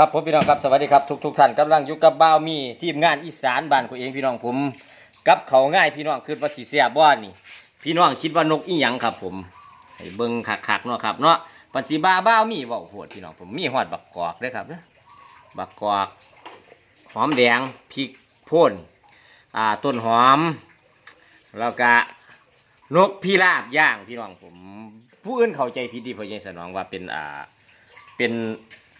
ครับผมพี่น้องครับสวัสดีครับทุกทุกๆท่านกำลังอยู่กับบ่าวมีทีมงานอีสานบ้านกูเองพี่น้องผมกับเขาวง่ายพี่น้องคือว่าสีเสียบ่านี่ พี่น้องคิดว่านกอีหยังครับ ผมให้เบิ่งคักๆเนาะครับเนาะปัญสีบาบ้าวมีเว้าโหดพี่น้องผมมีฮอดบักกอกเด้อครับเด้อบักกอก หอมแดงพริกโพ่นอ่าต้นหอม แล้วก็นกพิราบย่างพี่น้องผม ผู้อื่นเข้าใจผิดที่พอใหญ่สนองว่าเป็นอ่าเป็น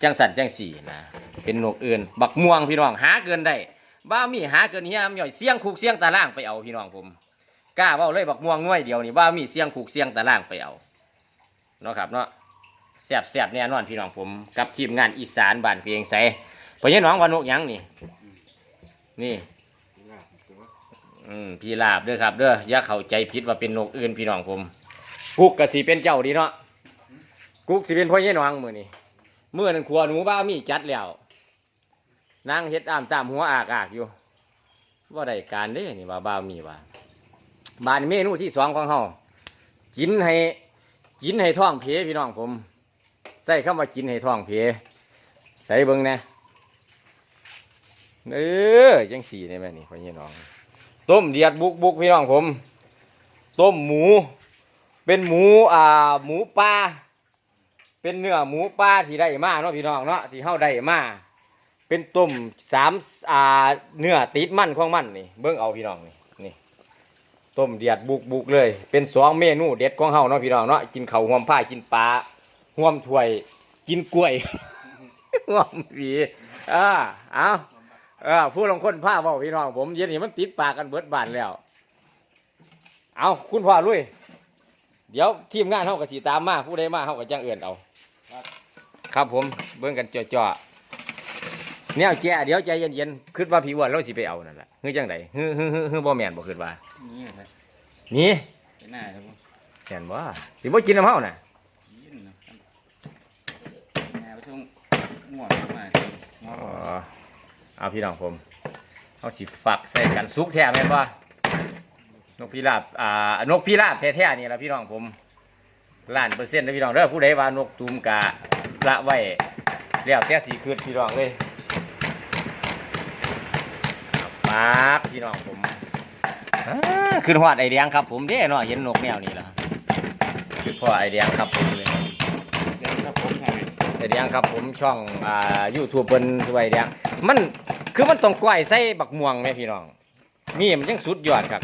จังสันจังสี่นะเป็นนกอื่นบักม่วงพี่น้องหาเกินได้บ้ามีหาเกินเฮียมย่อยเสียงคุกเสียงตาล่างไปเอาพี่น้องผมกล้าว้าเลยบักม่วงน้อยเดียวนี่บ้ามีเสียงคุกเสียงตาล่างไปเอาเนาะครับเนาะแสบแสบแน่นอนพี่น้องผมกับทีมงานอีสานบ้านเพียงใสพอยี่น้องว่านกยังนี่ นี่พี่ลาบด้อครับเด้ออย่าเข้าใจผิดว่าเป็นนกอื่นพี่น้องผมกุ๊กกะสีเป็นเจ้าดีเนาะกุ๊กสิเป็นพ่อเยี่น้องมือนี่ เมื่อนั่นขัวหนูบ้ามีจัดแล้วนางเฮ็ดอ้ามตามหัวอากอากอยู่ว่าได้การเด้นี่ว่าบ้ามีว่าบานเมนูที่สองของเฮากินให้กินให้ท้องเพพี่น้องผม ใส่คำว่ากินให้ท้องเพใส่เบิ่งนะเออจังสี่นี่แม่นี่พ่อยี่น้อง ต้มเดียดบุกบุกพี่น้องผม ต้มหมู เป็นหมูอ่าหมูปลา เป็นเนื้อหมูปลาที่ได้มาเนาะพี่น้องเนาะที่เฮาได้มาเป็นต้มสามอ่าเนื้อติดมันของมันนี่เบิ่งเอาพี่น้องนี่นี่ต้มเดียดบุกบุกเลย เป็นสองเมนูเด็ดของเฮาเนาะพี่น้องเนาะกินเข้าห่วมผ้ากินปลาห่วมถ้วย กินกล้วยห่วมผีอ่าเอาเออผู้ลงคนผ้าเว้าพี่น้องผมเย็นนี้มันติดปากกันเบิดบานแล้ว เอาคุณพ่อลุยเดี๋ยวทีมงานเขาก็สีตามมาผู้ใดมาเขาก็จ้างเอื่นเอา ครับผมเบิ่งกันจ่อๆแนวแจ้เดี๋ยวใจเย็นๆคิดว่าพี่อ้วนเราสิไปเอานั่นแหละเฮ้ยจังไดเฮ้ยเฮ้ยเฮ้ยเฮ้ยบ่แม่นบ่คิดว่านี่ครับนี่ไปหน้าครับผมแม่นบ่สิบ่กินน้ำเฮาน่ะยินนะครับแนวช่วงม่วงมากอ๋อเอาพี่น้องผมเอาสิฝักใส่กันสุกแท้แม่นบ่นกพิราบอ่านกพิราบแท้ๆนี่ล่ะพี่น้องผมล้านเปอร์เซ็นต์นะพี่น้องเด้อผู้ใดว่านกตูมกะ ละไว้แล้วแต่สีคืนพี่น้องเลยเอาปากพี่น้องผมอ่าขึ้นหอดไอเดียงครับผมเด้เนาะเห็นนกแนวนี้แล้วคือพ่อไอเดียงครับผมเลยเดี๋ยวถ้าผมให้ไอเดียงครับผมช่องอ่ายูทูบเปิ้นสวยไอเดียงมันคือมันต้องกล้วยใส่บักม่วงแม่พี่น้องนี่มันยังสุดยอดครับ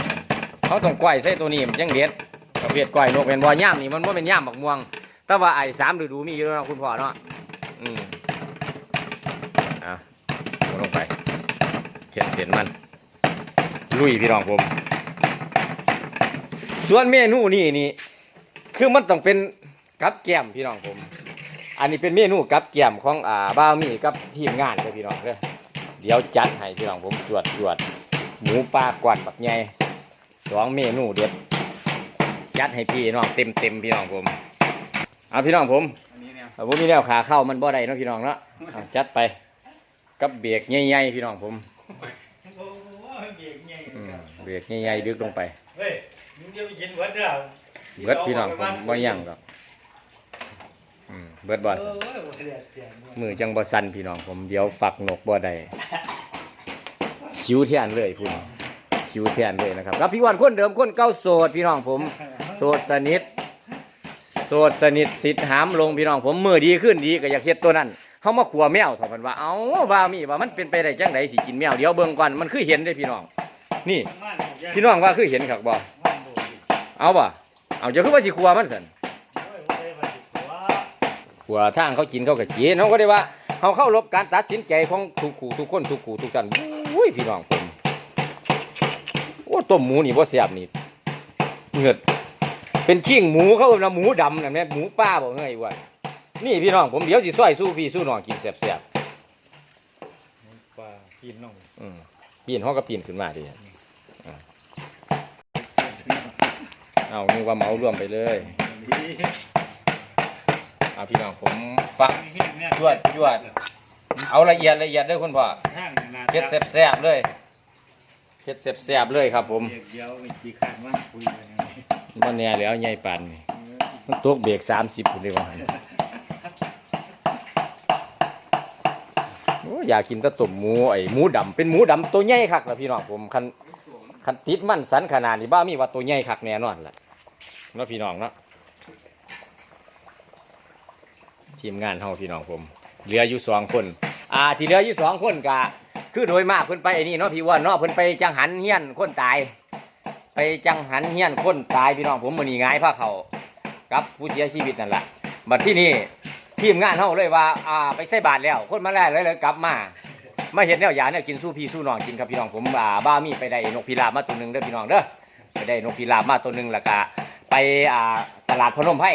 เขาต้องกล้วยใส่ตัวนี้มันยังเด็ดประเภทกล้วยนกเป็นบ่ย่ามนี่มันว่าเป็นย่ามบักม่วง แต่ว่าไอ้สามฤดูมีอยู่แล้วนะคุณพ่อเนาะอืมอะลงไปเขียนเสียนมันลุยพี่น้องผม ส่วนเมนูนี่นี่คือมันต้องเป็นกับแกมพี่น้องผม อันนี้เป็นเมนูกับแกมของอ่าบ้าวมีกับทีมงานเลยพี่น้องเด้อเดี๋ยวจัดให้พี่น้องผมจวดจวดหมูปลากวนบักใหญ่สองเมนูเด็ดจัดให้พี่น้องเต็มเต็มพี่น้องผม เอาพี่น้องผมอันนี้เนี่ยเอาผมมีแนวขาเข้ามันบ่ได้เนาะพี่น้องเนาะเอาจัดไป กับเบรกใหญ่ๆพี่น้องผมอืมเบรกใหญ่ๆดึกลงไปเฮ้ยมึงจะไปกินเบิดเด้อเบิดพี่น้องผมบ่ยั่งหรอกอืมเบิดบ่เออเว้ยบ่เสียเสียเนี่ยมือจังบ่สั่นพี่น้องผมเดี๋ยวฝักนกบ่ได้คิ้วแทนเลยพุ่นคิ้วแทนเลยนะครับแล้วพี่อ้วันคนเดิมคนเก่าโสดพี่น้องผม โสดสนิท โสดสนิทสิทธิ์หามลงพี่น้องผมมือดีขึ้นดีก็อยากเฮ็ดตัวนั้นเฮามาขัวแมวถอะเพิ่นว่าเอ้าว่ามีว่ามันเป็นไปได้จังไดสิกินแมวเดี๋ยวเบิ่งก่อนมันคือเห็นเด้พี่น้อง นี่ พี่น้องว่าคือเห็นครับบ่เอาบ่เอาจะคือว่าสิขัวมันซั่นโอ้ยบ่ได้มาสิหัวขัวทางเขากินเขาก็กินเฮาก็ได้ว่าเฮาเข้ารบการตัดสินใจของทุกคู่ทุกคนทุกคู่ทุกท่านอุ้ยพี่น้องผมโอ้ต้มหมูนี่บ่แซ่บนี่เหงือด เป็นชิ่งหมูเขาเอิ้นว่าหมูดำนั่นแหละหมูป่าบ่เงยว่านี่พี่น้องผมเดี๋ยวสิซอยสู้พี่สู้น้องกินแซ่บปลากินน้องๆอืมปีนเฮาก็ปีนขึ้นมาดิอ่าเอานึกว่าเหมารวมไปเลยเอาพี่น้องผมฟังจวดจวดเอาละเอียดละเอียดเด้อคุณพ่อทางหน้าเผ็ดแซ่บๆเลยเผ็ดแซ่บๆเลยครับผม เดี๋ยวเดี๋ยวมีกี่ข้างว่างคุยกันอย่างนี้ มันแน่แล้วใหญ่ปานนี่มันตกเบรก30พุ่นเลยว่าหั่นโอ้อยากกินตะตุ่มหมูไอ้หมูดำเป็นหมูดำตัวใหญ่คักละพี่น้องผมคันคันติดมันสันขนาดนี้บ้ามีว่าตัวใหญ่คักแน่นอนล่ะเนาะพี่น้องเนาะทีมงานเฮาพี่น้องผมเหลืออยู่สองคน อ่า ที่เหลืออยู่สองคนก็คือโดยมากเพิ่นไปไอ้นี่เนาะพี่วันเนาะเพิ่นไปจังหันเฮียนคนตาย ไปจังหันเฮียนคนตายพี่น้องผมมือนี้หงายผ้าเขากับผู้เสียชีวิตนั่นแหละบัดที่นี่ทีมงานเฮาเลยว่าอ่าไปใส่บาตรแล้ว คนมาแล้วเลยเลยกลับมามาเห็นแนวยาเนี่ยกินสู้พี่สู้น้องกินครับพี่น้องผมอ่าบ้ามีไปได้นกพิราบมาตัวหนึ่งเด้อพี่น้องเด้อไปได้นกพิราบมาตัวหนึ่งแล้วก็ไปอ่าตลาดพนมไพร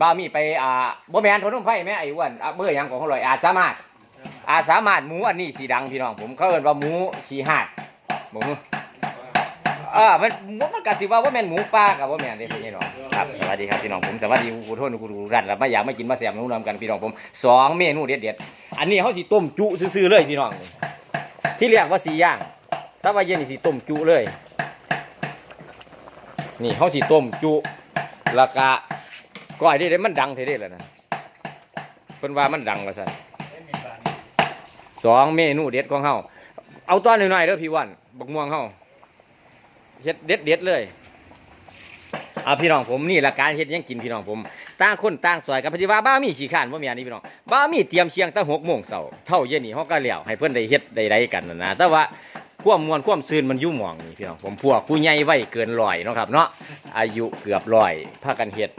บ้ามีไปอ่าบ่แมนพนมไพรแม่ไอ้อ้วนเบอร์หยังของเขาเลยอาสามารถอาสามารถหมูอันนี้สีดังพี่น้องผมเขาเอิ้นว่าหมูขี้หาดบ่ฮู้ อ่ามันมันก็สิว่าว่าแม่นหมูป่ากับว่าแม่นเด้พี่น้องครับสวัสดีครับพี่น้องผมสวัสดีกูโทษกูดูรันแล้วมาอยากไมากินมาแซ่บมานํกันพี่น้องผมสองเมนูเด็ดๆอันนี้เขาสิต้มจุซื่อๆเลยพี่น้อง ที่เรียกว่าสีย่างถ้าว่าเย็นนี่สิต้มจุเลย นี่เขาสิต้มจุแล้วก็ก้อยได้ได้มันดังเท่เด้แล้วนะเพิ่นว่ามันดังว่าซั่นสองเมนูเด็ดของเฮาเอาตอนหน่อยๆเด้อพี่วันบักม่วงเฮา เฮ็ดเด็ดเด็ดเลยเอาพี่น้องผมนี่ละการเฮ็ดยังกินพี่น้องผมต่างคนต่างซอยกันปฏิว่าบ้ามีขี้ข้านบ่ามีอันนี้พี่น้องบ้ามีเตรียมเชียงตั้งหกโมงเช้าเท่าเย็นนี่เฮาก็แล้วให้เพิ่อนได้เฮ็ดได้ไรกันนั่นะแต่ว่าควมมวลควมซืนมันยู่หมองนี่พี่น้องผมพวกผู้ใหญ่ไว้เกินร้อยเนาะครับเนาะอายุเกือบร้อยพากันเฮ็ด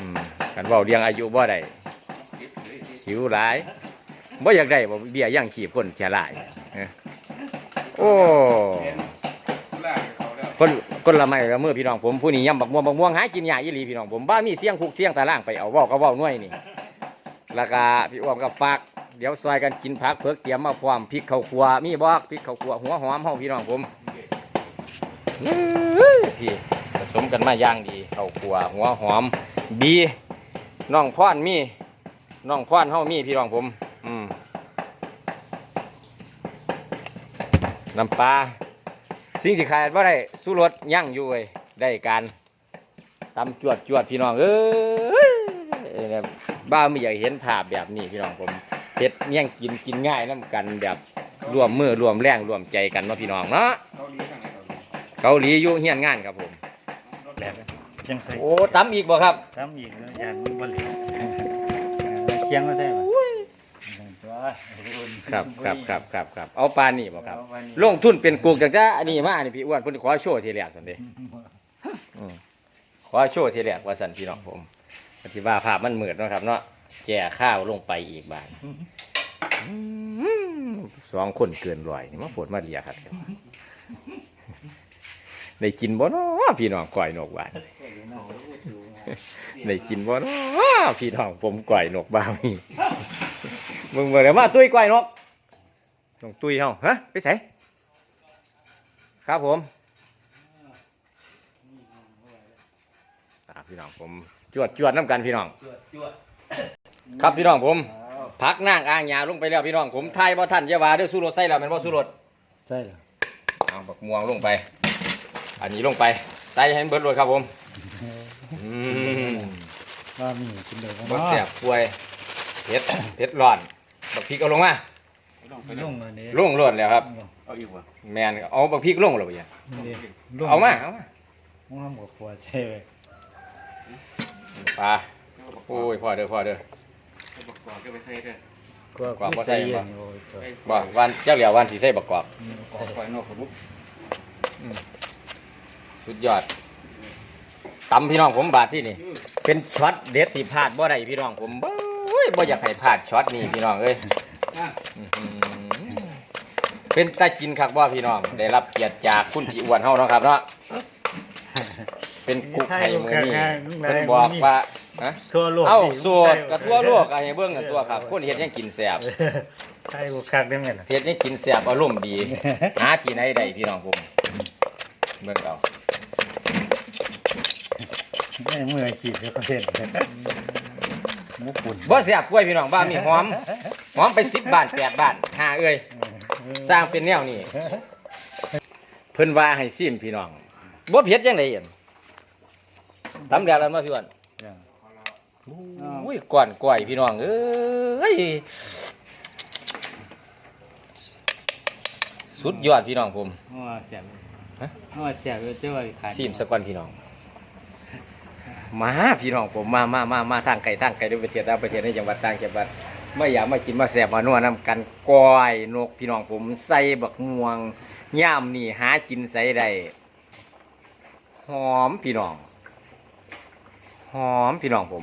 อืมกันว้าเรียงอายุบ่ได้หิวหลายบ่อยากได้บ่เบี้ยย่างขีบคนแค่หลายเอ้อโอ้ ลากเขาแล้ว คนคนละไม้ละมือพี่น้องผมผู้นี้ยำบักม่วงบักม่วงหากินยาอีหลีพี่น้องผมบ้ามีเสียงคุกเสียงตาล่างไปเอาเว้าก็เว้าหน่วยนี่แล้วก็พี่อ้วมก็ฝากเดี๋ยวซอยกันกินผักเผือกเตรียมมาพร้อมพริกข้าวคั่วมีบ่พริกข้าวคั่วหัวหอมเฮาพี่น้องผมพี่ผสมกันมาอย่างดีข้าวคั่วหัวหอม บีน้องพรมีน้องพรเฮามีพี่น้องผม อืมน้ำปลา สิ่งที่ขาดว่าได้สู้รสยั่งอยู่เว้ยได้การตำจวดจวดพี่น้องเอ้ยเนี่ยบ้าไม่อยากเห็นภาพแบบนี้พี่น้องผมเฮ็ดเมี่ยงกินกินง่ายน้ำกันแบบรวมมือรวมแรงรวมใจกันเนาะพี่น้องเนาะเขาเลี้ยงทางไหนเขาเลี้ยงเกาหลีอยู่เฮียนงานครับผมแบบยังใส่โอ้ตำอีกบ่ครับทำอีกแล้วอย่างนี้บริเคียงก็ได้ปะ ครับครับครับครับครับเอาปลานี่บ่ครับ ลงทุนเป็นกูกจากจ้าอันนี้มาอันนี้พี่อ้วนเพิ่นขอโชว์ทีแรกสันเด้อืมขอโชว์ทีแรกว่าสันพี่น้องผมปฏิว่าภาพมันมืดเนาะครับ เนาะแก่ข้าวลงไปอีกบาทอืมสองคนเกินร้อยนี่มาปวดมาเลียครับได้กินบ่เนาะพี่น้องก่อยนกบานได้กินบ่เนาะพี่น้องผมก่อยนกบ้าวนี่ มึงเมื่อไหร่มาตุ้ยก่อยนกน้องตุ้ยเฮาฮะไปใส่ครับผมอ่าพี่น้องผมจวดจวดน้ำกันพี่น้อง ครับพี่น้องผม พักนั่งอ่างยาลงไปแล้วพี่น้องผมไทยบ่ท่านอยาวาเด้วยสู้รถใส่แล้วแมันบ่สู้รถใช่เหรอเอาบักม่วงลงไป อันนี้ลงไปใส่ให้มันเบิดเลยครับผมอืมว่ามีกินเลยบักแสบป่วยเผ็ดเผ็ดร้อน บักพริกเอาลงมาลงไปไปลลงงอันนี้ลงรวดแล้วครับ เอาอีกวะแมนเอาบักพริกลงแล้วบ่เนี่ยลงเอามาเอามาห้องหัวครัวใช่ไหมปลาโอ้ยพ่อเด้อพ่อเด้อ เอาประกอบก็ไปใส่เด้อก็ความบ่ใส่บ่ใส่บ่วันเจ้าเหลียววันสีใส่บักกรอบขอคอยนอกขมุกสุดยอดตำพี่น้องผมบาดที่นี่ เป็นช็อตเด็ดที่พลาดบ่ได้พี่น้องผมเบ้ ยบ่อยากให้พลาดช็อตนี้พี่น้องเอ้ยอะอื้อหือเป็นตากินคักบ่พี่น้อง ได้รับเกียรติจากคุณพี่อ้วนเฮาเนาะครับเนาะเป็นกุ๊กไข่หมูนี่เพิ่นบอกว่าฮะทั่วโลกเอ้าสูตรกับทั่วโลกอะให้เบิ่งกันตัวครับคนเฮ็ดหยังกินแซ่บใช่บุคักได้ไหมล่ะเฮ็ดหยังกินแซ่บอารมณ์ดี หาที่ไหนได้พี่น้องผมเบิ่งเอาไม่เมื่อขีดแล้วก็เห็น มูปุ่นบ่เสียบกล้วยพี่น้องบ้ามีหอมหอมไปสิบบาทแปดบาทหาเอ้ยสร้างเป็นแนวนี่เพิ่นว่าให้ซิมพี่น้องบ่เพี้ยนยังไงเอ็นตำแดดแล้วมาพี่วันอุ้ยก่อนก่วยพี่น้องเอ้ยสุดยอดพี่น้องผมเสียบเสียบเจ้าขาดซิมสักวันพี่น้อง มาพี่น้องผมมามามามาทางไก่ทางไก่ด้วยประเทศต่างประเทศในจังหวัดต่างจังหวัดไม่อยากมากินมาแสบมานัวน้ำกันก้อยนกพี่น้องผมใส่บักม่วงย่ามนี่หากินใส่ได้หอมพี่น้องหอมพี่น้องผม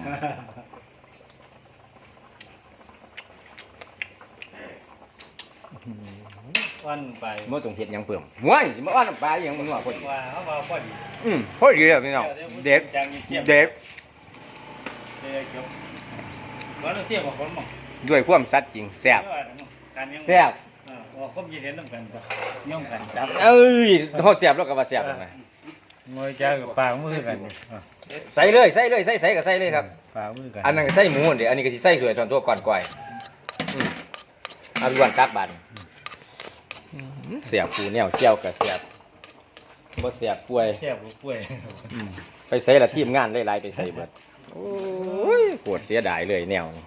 วันไปเมื่อตรงเห็ดหยังเปลืองว้ายมาอ้อนน้ำปลาอหยังมันว่าพอดีว่าเขาว่าพอดีอืมพอดีเลยพี่น้องเด็ดจังมีเทียบเด็ดเด็ดเกี่ยวว่าเราเทียบกับคนมองด้วยความสัตย์จริงแซ่บการยังแซ่บเออว่าความคิดเห็นต้องกันจ้ะย่อมกันจับเอ้ยเขาแซ่บแล้วก็ว่าแซ่บแล้วไงมวยจ้ากับปลามือกันนี่ใส่เลยใส่เลยใส่ใส่ก็ใส่เลยครับปลามือกันอันนั้นก็ใส่หมูเดี๋ยวอันนี้ก็สิใส่สวยตอนตัวก่อนก่อยอืมเอาพี่วันตักบานอืม เสียบปูเนี่ยเจียวกับเสียบบ่เสียบป่วยเทียบกับกล้วยอืมไปใส่ละทีมงานหลายๆไปใส่เบิดโอ้ยปวดเสียดายเลยแนวนี้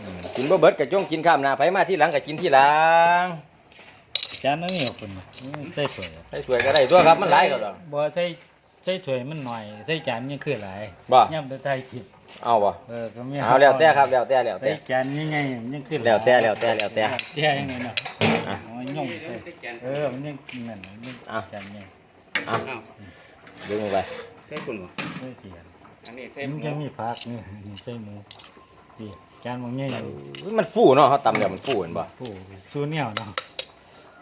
อืมกินบ่เบิดกะจงกินข้ามหน้าไผมาที่หลังก็กินที่หลังจานนั้นนี่คนใส่ถ้วยใส่สวยก็ได้ตัวครับมันหลายก็ต้องบ่ใส่ใส่ถ้วยมันหน่อยใส่จานยังคือหลายบ่ย่ำแต่ไทยคิด เอาบ่เออก็มีเอาแล้วแต่ครับแล้วแต่แล้วใส่แต่จานยังไงยังคือหายแล้วแต่แล้วแต่แล้วแต่แต่ยังไงเนาะอะเอาย่อมใส่เออมันยังนั่นมันยังอะจานยังเอาดึงลงไปใช่คุณบ่ใส่เสียอันนี้ใช่มันหจะมูมีผักนี่ใส่หมูนี่จานมันใหญ่อยู่อุ๊ยมันฟูเนาะเขาตำแล้วมันฟูเห็นบ่โอ้สูเหนียวเนาะ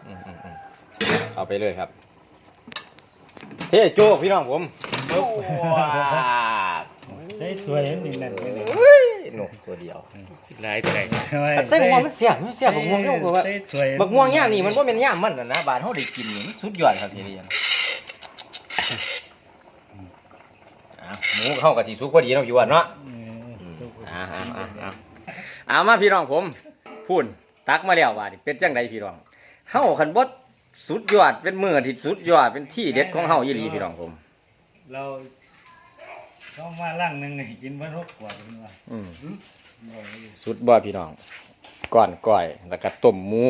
อืมอืมอืมเอาไปเลยครับ เทโจกพี่น้องผมว้า วใส่ถ้วยนี่นั่นไม่ได้เฮ้ยนกตัวเดียวหลายแต่ใส่บักม่วงมันเสียบมันเสียบบักม่วงเนาะว่าใส่ถ้วยบักม่วงย่ามนี่มันบ่แม่นย่ามมันน่ะนะบาดเฮาได้กินนี่มันสุดยอดครับทีเดียวอะหมูเข้ากับสีสุกพอดีเนาะอยู่ว่าเนาะเอออืมอ่าอ่าอ่าอ่าเอามาพี่น้องผมพูนตักมาแล้วว่านี่เป็นจังไดพี่น้องเฮาคันบ่สุดยอดเป็นมือที่สุดยอดเป็นที่เด็ดของเฮาอีหลีพี่น้องผม เรา เข้ามาล่างหนึงนี่กินบ่ทุกขวดนี่ว่าอืมบ่ได้ สุดบ่พี่น้องก้อนก้อยแล้วก็ต้มหมู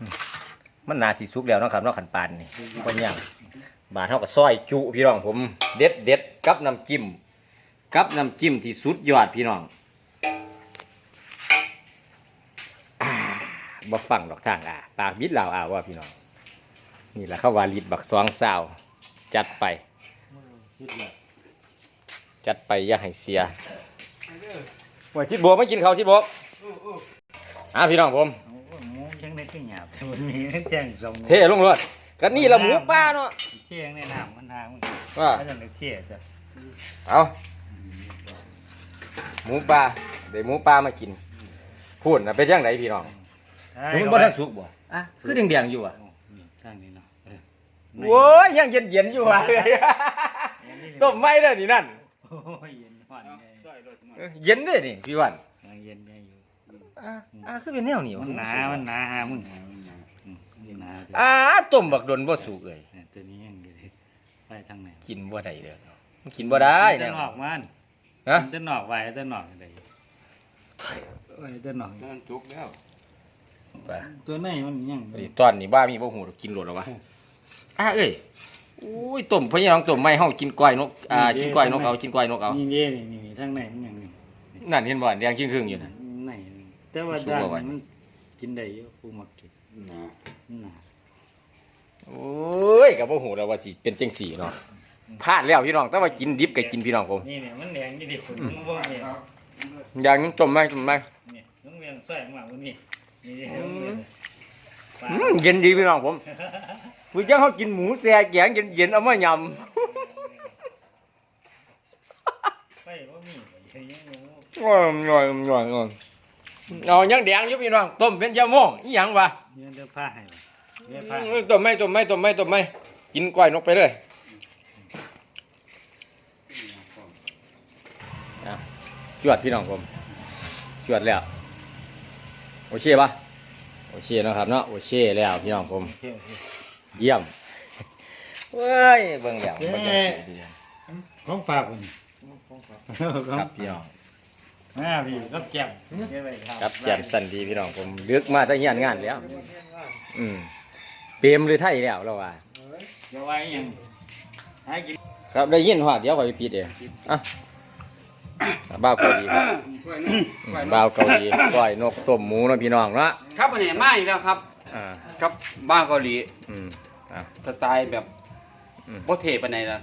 อืมมันน่าสิสุกแล้วเนาะครับเนาะขันปานนี่บ่ย่างบาดเฮาก็ซอยจุพี่น้องผม เด็ดเด็ดกับน้ำจิ้มกับน้ำจิ้มที่สุดยอดพี่น้องอ่าบ่ฟังดอกทางอะปากบิดเหล่าอ่าว่าพี่น้อง นี่แหละเข้าวาลิดบักสองสาว จัดไป คิดว่าจัดไปอย่าให้เสียว่าทิดบวกไม่กินข้าวทิดบวกอ่าพี่น้องผม โอ้โหหมูจังได้ก็หยาบแต่มันมีแจ้งสองเทลงรถก็นี่ละหมูป้าเนาะเที่ยงในน้ำมันทางมันว่าก็จะได้เที่ยจ้ะเอาหมูป่าเดี๋ยวหมูป่ามากินพูดนะเป็นจังไดพี่น้องมันบ่ทันสุกบ่อะคือแดงๆอยู่อะ โอ้นี่ข้างนี้เนาะเออโว้ยยังเย็นๆอยู่ว่ะ ต้มไม่ได้อนี่นั่นโอ้ยเย็นห่อนไงซอยรถมาเออเย็นเด้อนี่พี่วันยังเย็นไงอยู่อะอะคือเป็นแนวนี้วะมันหนามันหนาหามึงอืมนี่หนาเด้ออ่าต้มบักดนบ่สุกเลยเนี่ยตัวนี้ยังดีไปทางไหนกินบ่ได้เด้อมันกินบ่ได้เต้เนี่ยนออกมันฮะเต้นออกไว้เต้นออกได้เอ้ยเต้นออกนั่นจุกแล้วไปตัวไหนมันยังนี่ตอนนี้บ้ามีบ่หูกินโลดแล้ววะอะเอ้ย อุ้ยต้มพะยน้องต้มไม่เฮากินก้อยนกอ่ากินก้อยนกเอากินก้อยนกเอานี่นี่นี่นี่ทางไหนมันยังนี่นั่นเห็นบ่แดงครึ่งๆอยู่นั่นไหนแต่ว่าสู้ด้านบ่ไหวมันกินได้อยู่ผู้มักกินนะน่ะโอ้ยก็บ่หูแล้วว่าสิเป็นจังสี่เนาะพลาดแล้วพี่น้องแต่ว่ากินดิบก็กินพี่น้องผมนี่เนี่ยมันแดงยี่ดิคนมันบ่เนี่ยอย่างนี้ต้มไหมต้มไหมนี่น้องเวียนใส่มาวันนี้นี่ อืมน้องเวียนปลาอืมเย็นดีพี่น้องผมผู้จังเขากินหมูแซ่แกงเย็นๆเอามายไปว่ามีไปยังงูำโอ้ยโอ้ยโอ้ยโอ้ยเอายังแดงอยู่พี่น้องต้มเป็นชั่วโมงอีหยังวะเนื้อเดือผ้าให้เนื้อผ้าอืมต้มไหมต้มไหมต้มไหมต้มไหมกินก้อยนกไปเลยอะจวดพี่น้องผมจวดแล้วโอเคปะ โอเคเนาะครับเนาะโอเคแล้วพี่น้องผมโอเคโอเคเยี่ยมเว้ยเบิ่งแล้วมันจะสวยดีของฝากคนของฝากครับพี่น้องหน้าพี่ก็แก็บเก็บไว้ครับครับแจ่มสันดีพี่น้องผมเลือกมาแต่เฮียนงานแล้ว อืมเปรมหรือไทยแล้วเราว่าเดี๋ยวไว้ยังหากินครับได้ยินว่าเดี๋ยวข่อยไปปิดเองอะ บ้าวเกาหลีครับอืมบ้าวเกาหลีก้อยนกต้มหมูเนาะพี่น้องเนาะครับวันนี้มาอีกแล้วครับ อ่าครับบ้านเกาหลีอืมอะสไตล์แบบอืมโบเทปานไหนล่ะ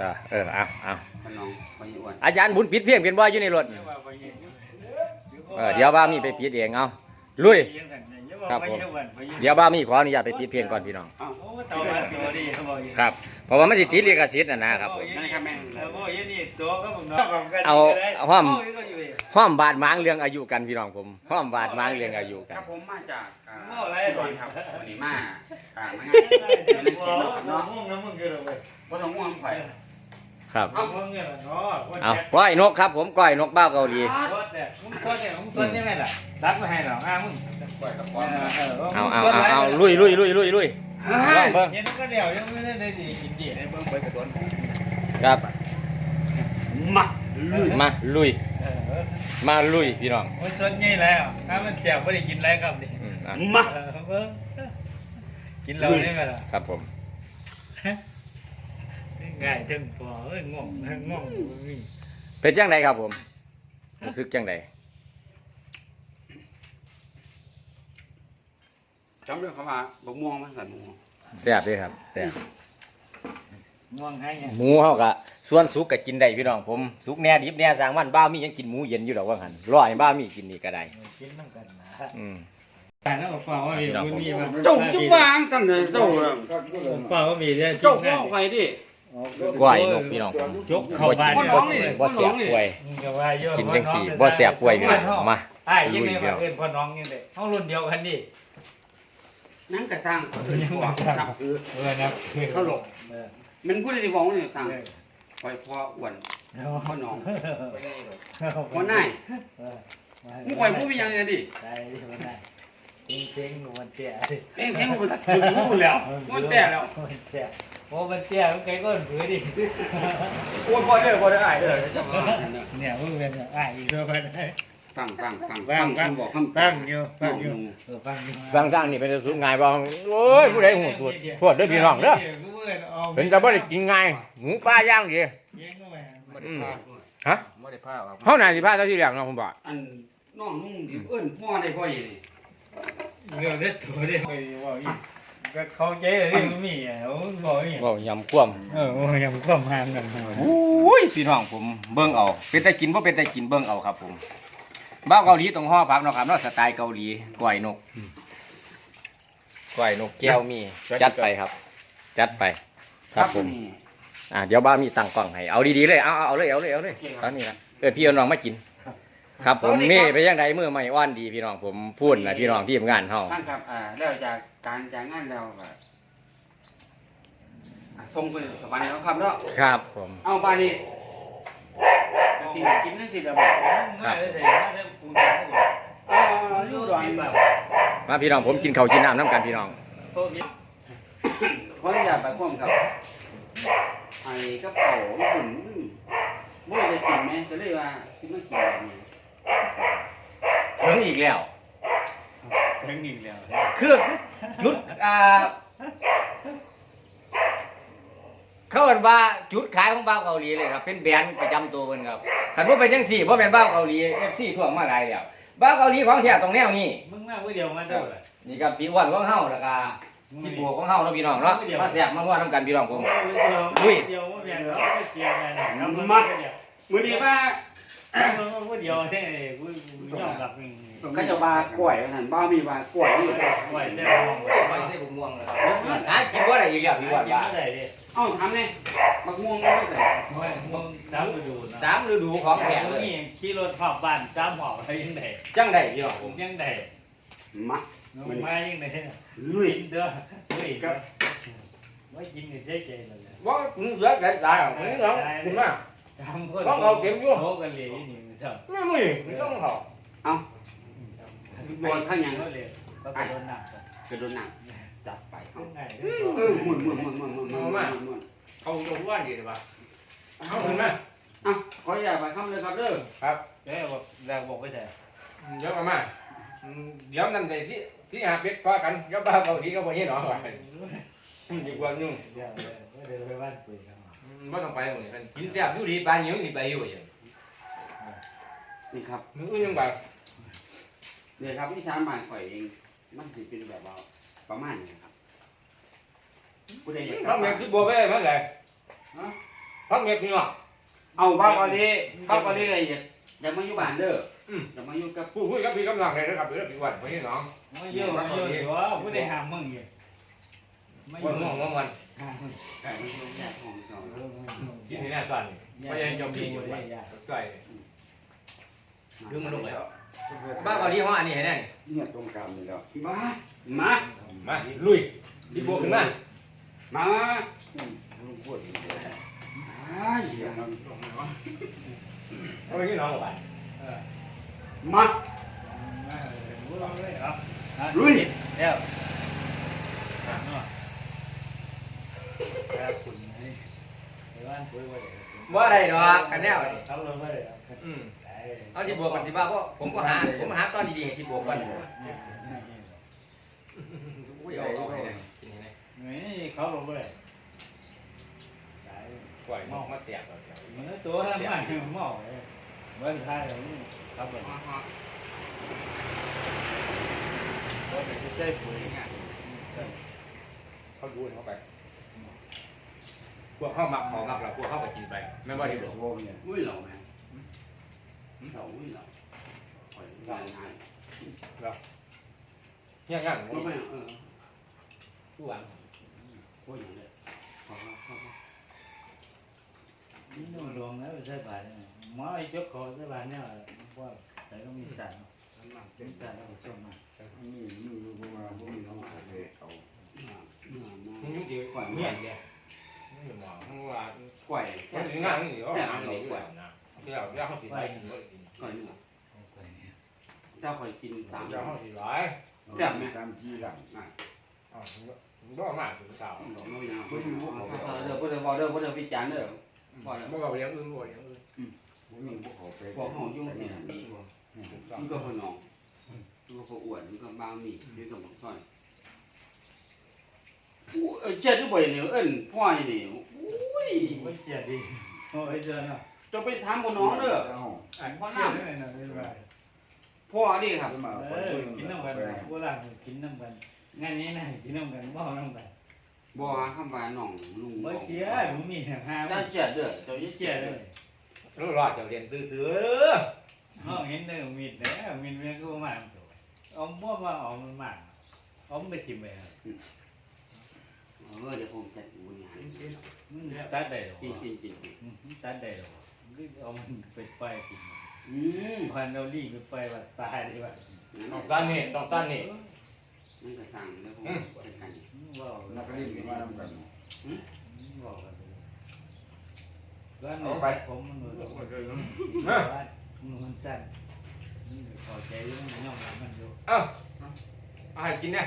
อะเออเอาเอาพี่น้องไปอ้วนอาจารย์บุญปิดเพียงเป็นบ่อยู่ในรถเออเดี๋ยวบ้าวมีไปปิดเองเอาลุย ครับผมเดี๋ยวบ้ามีขออนุญาตไปติดเพียงก่อนพี่น้อง ครับ เพราะว่ามันสิติดลิขสิทธิ์นะครับเอาห้อมห้อมบาดหมางเรื่องอายุกันพี่น้องผมห้อมบาดหมางเรื่องอายุกันครับผมมาจากอุดรครับวันนี้มาต่างมาง่ายเนาะก็ต้องง่วงไป ครับเอาม่วงเนี่ยเนาะเอาก้อยนกครับผมก้อยนกบ้าวเกาหลีรถเนี่ยมึงซดเนี่ยมึงซดยังไงล่ะรักไม่ให้หรอกอะมึงปล่อยกับเอความอเออเอาเอาเอาเอาลุยลุยลุยลุยลุยลองเบิ่งยังก็เดี๋ยวยังไม่ได้ได้ดีกินดีเบิ่งไปกระโดนครับ มามาลุย เออมาลุยพี่น้องมันซดง่ายแล้วถ้ามันแสบไม่ได้กินอะไรครับดิอืมอะมาเออเบิ่งกินเราได้ไหมล่ะครับผม ง่ายจังพอเอ้ยง่วงง่วงมีเป็นจังไดครับผมรู้สึกจังไดจำเรื่องคำว่าบะม่วงมันสั่นม่วงแซ่บเด้ครับแซ่บง่วงให้เนี่ยหมูเฮาก็ส่วนสุกก็กินได้พี่น้องผมสุกแหน่ดิบแหน่สร้างมันบ้าวมียังกินหมูเย็นอยู่ดอกว่าหั่นรอให้บ้าวมีกินนี่ก็ได้กินน้ำกันนะอืมแต่แล้วเปล่าว่ามีบุญมีมาเจ้าจุ๊บวางสั่นเลยเจ้าเปล่าว่ามีเนี่ยเจ้าพ่อไปดิ ก้อยนกพี่น้องผมยกเข้าบ้านพ่อน้องนี่บ่เสียป่วยก็ว่าเยอะกินจังสี่บ่เสียป่วยพี่น้องมาไอ้ยังไงว่าเอิ้นพ่อน้องยังไงห้องรุ่นเดียวกันดินั่งกระสร้างเขาเอิ้นพ่อนับถือเออนะเขาหลบเออมันพูดได้ดีบอกนี่ต่างปล่อยพ่ออ้วนพ่อน้องพ่อหน้ามึงปล่อยผู้มียังไงดิ ได้มันได้จริงจริงมันเตี้ยเอ็งแค่มึงถึงพูดแล้วมันแต่แล้วมันเตี้ยโอ้มันเตี้ยมันไกลก้นผือดิโอ้ยพ่อเด้อพ่อเด้ออ้ายเด้อจะมาเนี่ยมึงเป็นอะอีกตัวไปได้ฟังฟังฟังฟัฟังงฟังคำบอกคำฟังอยู่ฟังอยู่เออฟังอยู่บางสร้างนี่เป็นสุกง่ายบ่โอ้ยผู้ใดหูปวดปวดเด้อพี่น้องเด้อเป็นจะบ่ได้กินง่ายหมูปลาย่างดีอืมฮะไม่ได้พาครับเฮาน่าสิพาเจ้าที่แรกเนาะผมบอกอันน้องนุ่งดิเอิ้นพ่อได้พ่อยังนี่ เรื่องเด็ดตัวเด็ดบอกอีกก็เขาเจ๊เรื่องมีอะเขาบอกอีกเว้ายำคว่ำเออโอ้ยยังความห่างกันอุ้ยพี่น้องผมเบิ่งเอา เป็นแต่กินบ่เป็นแต่กินเบิ่งเอาครับผมบ้าวเกาหลีต้องห่อผักเนาะครับเนาะสไตล์เกาหลีก้อยนกก้อยนกแก้วมี จัดไปครับ จัดไป ครับผมนี่อ่าเดี๋ยวบ้าวมีตั้งกล้องให้ เอาดีๆเลย เอาเอาเอาเลย เอาเลย เอาเลยตอนนี้นะเออพี่เอาน้องมากิน ครับผมนี่ไปยังไดมือใหม่ว่านดีพี่น้องผมพูดนะพี่น้องที่ทำงานเฮาท่านครับ อ่าแล้วจากการจากงานแล้วก็อะส่งไปสวรรค์แล้วครับเนาะครับผม เอาบ้านนี้กินกินนั่นสิแล้วบอกไม่ได้แต่ว่าถ้ากูจะพูดอ่าอยู่ดอนแบบมาพี่น้องผมกินข้าวกินน้ำน้ำกันพี่น้องโควิดขออนุญาตไปพ่วงครับไอ้กระเป๋าหุ่นบ่ได้กินไหมก็เลยว่าสิมากินแบบนี้ ถึงอีกแล้วเทคนิคแล้วคือจุดอ่าเขาเอิ้นว่าจุดขายของบ้าวเกาหลีเลยครับ เป็นแบรนด์ประจำตัวเพิ่นครับคันบ่เป็นจังซี่บ่เป็นบ้าวเกาหลี FC ทั่วมาหลายแล้วบ้าวเกาหลีของแท้ตรงแนวนี้มึงมาผู้เดียวมาเท่าไหร่นี่ก็ปีอ้วนของเฮาแล้วก็พี่บัวของเฮาเนาะพี่น้องเนาะมาแซ่บมาม่วนนํกันพี่น้องผมผู้เดียวผู้เดียวว่าเปลี่ยนเดียวกันมามื้อนี้ว่า ผู้เดียวเนี่ยผู้ยอมรับเขาจะว่ากล้วยว่าซั่นบ่มีว่ากล้วยนี่ไหวได้มองไหวไปใส่บุม่วงเลยหากินบ่ได้อีกแล้วพี่อ้วนกินว่าไม่ได้ดิเอ้าถามแน่บักม่วงมันไม่ใส่มึงสามฤดูนะสามฤดูของแท้เลยนี่ขี่รถขอบบ้านสามหอบอะไรยังไงจังไดพี่น้องผผมมยังไงมามึงมายังไงลุยกินเด้อลุยครับไม่กินก็เจ๊ๆเลยบ่มึงเหลือแต่ตายอะมึงน้องคุณมา สามคนของเขาเต็มอยู่โอ้กันเลยนี่จ้ะไม่มีต้องเขาเอาโดนข้างยังก็เลยก็ไปโดนหนักกระโดนหนักจับไปเอาเออหมุนหมุนหมุนหมุนหมุนหมุนหมุนเขาลงว่าดีหรือเปล่าเขาถึงไหมอ่ะขออย่าไปคำเลยครับเด้อครับเดี๋ยวบอกเดี๋ยวบอกไปแต่เดี๋ยวมาเดี๋ยวนั่นเลยที่ที่หาเป็ดฟ้ากันก็บ้าเกาหลีก็บ่เห็นหรอไปดีกว่านุ่งเดี๋ยวไปบ้านปุ๋ยครับ อืมบ่ต้องไปหมดนี่กันกินแซ่บอยู่ดีปลาหิวนี่ไปอยู่อย่างนี่ครับมื้ออื่นยังไปเนี่ยครับอีสานบ้านข่อยเองมันสิเป็นแบบว่าประมาณนี้ครับผู้ใดอยากกลัพับกเม็บ้าดนที่บัวไปมาไงฮะพักเม็ดนี่เนาะเอาบ้ากอลีบ้ากอลีไอ้อยากอยากมาอยู่บ้านเด้ออืมอยากมาอยู่กับผู้คุยกับพี่กำลังเลยนะครับเดี๋ยวพี่วันบ่เห็นน้องไม่เยอะไม่เยอะเดี๋ยวผู้ได้หามมึงอยู่ไม่เยวันอะม่วงม่วงวันหามมึงไกินที่แน่สั่นไม่ยังจะมีอยู่วันใกล้ดึงมันลงไปบ้าเกาหลีห้องอันนี้ให้แน่เนี่ยตรงกลางนี่แล้วมามามาลุยพี่บัวขึ้นมามาลุงพูดอีกแล้วอ้ายเหี้ยเอาไปที่น้องไปมาลุยเดี๋ยว แล้วคุณไอ้บ้านคุยไว้บ่ได้ดอกกันแนวนี่ เขาเลยไม่ได้อืมเอาที่บวกกันที่บ้าเพราะผมก็หาผมหาตอนดีๆให้ที่บวกกันอุ้ยเอาเอาให้ได้กินให้ได้นี่เขาลงไปเลยปล่อยมอกมาเสียบเอาเดี๋ยวเหมือนตัวทำไมหม้อเลยเมื่อท้ายเราครับผมเขาจะใช้ปุ๋ยเขาดูเข้าไป พวกเข้ามักของมักแล้วพวกเข้าไปกินไปแม่นบ่ที่บอกโวงเนี่ยอุ้ยเหล่าแม่เหล่าอุ้ยเหล่าข่อยงานง่ายครับเฮี้ยงยังก็ไม่เออผู้หวังโอ้ยอย่างเนี้ยพอพอพอพอนี่ต้องลงแล้วใช้ผ่านหมอไอ้เจ้าของใช้ผ่านเนี่ยว่าแต่ก็มีสารเป็นสารเราชอบมากนี่นี่รู้ว่าพวกนี้น้องอาเลยเอาเนื้อมึงเนื้ยุ่งดีกว่าเฮี้ยงเนี่ย นี่หมอมึงว่าก่อยคแค่นงานนี่เขาหาเราด้วยนะเดี๋ยวเดี๋ยวเขาสิไปกินบ่กินก่อยเนื้อเจ้าข่อยกินสามเดี๋ยวเขาสิไปตามจีหลังอะอ๋อมึงบ่มาถึงเช้าไม่ยังไม่ยังเด้อเด้อบ่เด้อบ่เด้อพิจารณ์เด้อบ่เด้อบ่ก็เลี้ยงอื่นบ่เลี้ยงอื่นพวกนี้พวกเขาไปพวกห้องยุ่งเนี่ยนี่มันก็พนองมันก็อ้วนมันก็บางมีมันก็บักซอยอู้ เจ็ดด้วยบ่เนี่ยเอิ้นพ่อนี่นี่อุ้ยไม่เสียดีโอ้ยเจอเนาะจะไปถามบ่น้องเด้อเจ้านพ่อเสียน้ำพ่อนี่ครับเออกินน้ำกันโบราณกินน้ำกันงานนี้นะกินน้ำกันบ่น้ำกันบ่หาคำว่าน้องลุงไม่เสียหนูมีหาเจ้าเจ็ดเด้อเจ้าเจ็ดเด้อรู้รอดเจะเรียนตื้อห้องเห็นเด้อมีดเด้อมีดเมียก็มาเอาบ่มาเอามันมาเอาไปทิ่มไปครับ เออเดี๋ยวผมจัดอยู่นี่ให้ตัดได้หรอกินกินกินตัดได้หรอเอามันไปไปกินอืมพันเราลีไปไปว่าตายดีว่าๆต้องต้านนี่ต้องต้านนี่มันก็สั่งแล้วผมจัดการว้าวนักเรียนมาทำกันว้าวกันแล้วผมมันมันมันสั้นพอใจมันย่อมมันอยู่เอ้าอาหารกินเนี่ย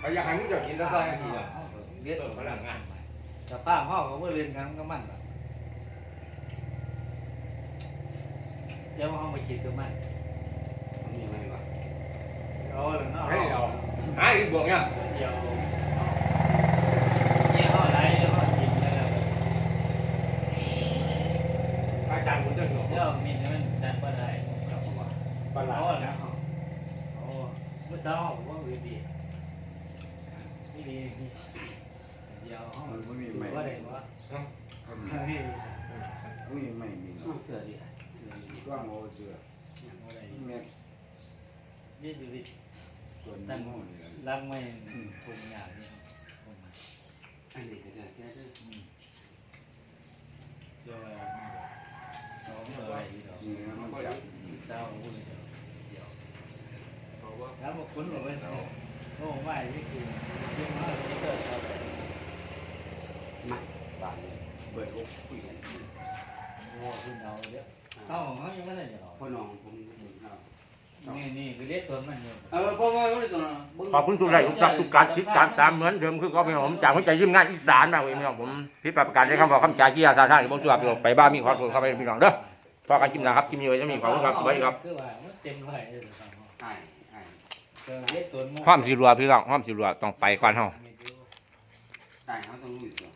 เอาอยากให้มึงจะกินแล้วตอนนี้สิอะ เรียนพลังงานแต่ป้าพ่อเขาเรียนกันก็มันแบบเดี๋ยวห้องไปคิดก็มันมีอะไรวะเอาหรือเนาะให้เราหาอีกบวกเนี่ยเดี๋ยวเนี่ยห้องไหนห้องกินแล้วอาจารย์คุณจะหนูเดี๋ยวมีมันดันบ่ได้ปลาเอาไหลแล้วโอ้เมื่อเช้าผมว่าดีดีนี่ดี เดี๋ยวห้องมันไม่มีดูไม่ว่าได้ว่าไม่เฮ้ยมีไม่มีต้องเสือดิเสือดิกว้างโอเสือว่าได้เม็ดนี่ดูดิส่วนนี้โม่นี่ล้างไม่ทุ่งหญ้านี่อันนี้ก็ได้แค่เด้อเดี๋ยวเอาเมื่อไรดีดอกนี่มันจับเช้าพูดเดี๋ยวเดี๋ยวเพราะว่าแล้วมาคุ้นบอกว่าโอ้ไม่นี่คือเรื่องมากที่เกิดอะไร มาบ้านนี้เบิดอกคุยกันโอ้คุณเอาเยอะเข้าของเขายังไม่ได้หรอพ่อน้องผมผมเอาเนี่นี่คือเล็กตัวมันอยู่เออพ่อพ่อก็เลยตัวนั้นเงขอบคุณทุกท่านทุกท่านทุกการติดตามตามเหมือนเดิมคือก็เป็นผมจากหัวใจยิ้มง่านอีสานมากเลยพี่น้องผมพิดประการได้คำบอกคำจ่ากียร์ซาท่าที่ผมตัวไปบ้านมีความสุขเข้าไปพี่น้องเด้อพอการจิ้มนะครับจิ้มเยอะจะมีความสุขครับไว้ครับคือว่ามันเต็มไว้เลยครับไอ้ไอ้ก็เล็กตัวมันห้อมสีรัวพี่น้องห้อมสีรัวต้องไปก่อนเฮามีอยู่เขาต้องรู้อยู่